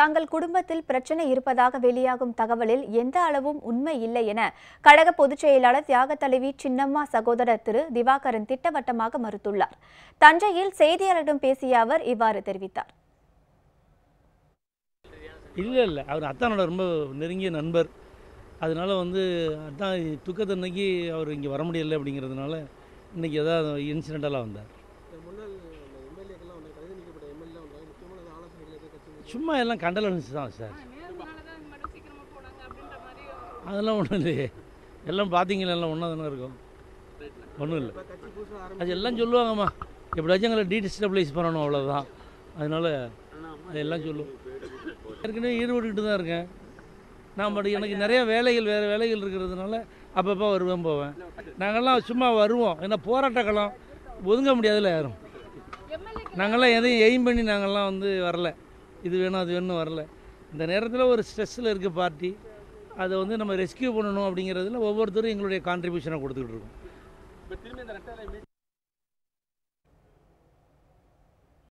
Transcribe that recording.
தங்கள் குடும்பத்தில் பிரச்சனை இருப்பதாக வெளியாகும் தகவலில் எந்த அளவும் உண்மை இல்லை என கழக பொதுச் செயலாளர் தியாக தலைவி சின்னம்மா சகோதரர் திரு திவாகரன் திட்டவட்டமாக மறுத்துள்ளார். தஞ்சையில் செய்தியாளரிடம் பேசிய அவர் இவ்வாறு தெரிவித்தார். இல்லை இல்லை. அவர் அத்தானோட ரொம்ப நெருங்கிய நண்பர். அதனால வந்து அதான் துக்கத்தன்னைக்கு அவர் இங்கே வர முடியலை அப்படிங்கிறதுனால இன்னைக்கு ஏதாவது இன்சிடென்டெல்லாம் வந்தார். சும்மா எல்லாம் கண்டலன்ஸ் தான் சார் அதெல்லாம் ஒன்றும் இல்லையே. எல்லாம் பார்த்தீங்களா எல்லாம் ஒன்றா தானே இருக்கும். ஒன்றும் இல்லை. அது எல்லாம் சொல்லுவாங்கம்மா. எப்படியாச்சும் எங்களை டீடிஸ்டபிளைஸ் பண்ணணும் அவ்வளோதான் அதனால அதெல்லாம் சொல்லுவோம் ஏற்கனவே ஈடுபட்டுக்கிட்டு தான் இருக்கேன். நான் பட் எனக்கு நிறைய வேலைகள் வேறு வேலைகள் இருக்கிறதுனால அப்பப்போ வருவேன் போவேன். நாங்கள்லாம் சும்மா வருவோம். ஏன்னா போராட்ட களம் ஒதுங்க முடியாதுல்ல யாரும். நாங்கள்லாம் எதையும் எய்ம் பண்ணி நாங்கள்லாம் வந்து வரல. இது வேணும் அது வேணும் வரல. இந்த நேரத்தில் ஒரு ஸ்ட்ரெஸ்ஸில் இருக்க பார்ட்டி அதை வந்து நம்ம ரெஸ்கியூ பண்ணணும் அப்படிங்கிறதுல ஒவ்வொருத்தரும் எங்களுடைய கான்ட்ரிபியூஷனை கொடுத்துக்கிட்டு இருக்கோம்.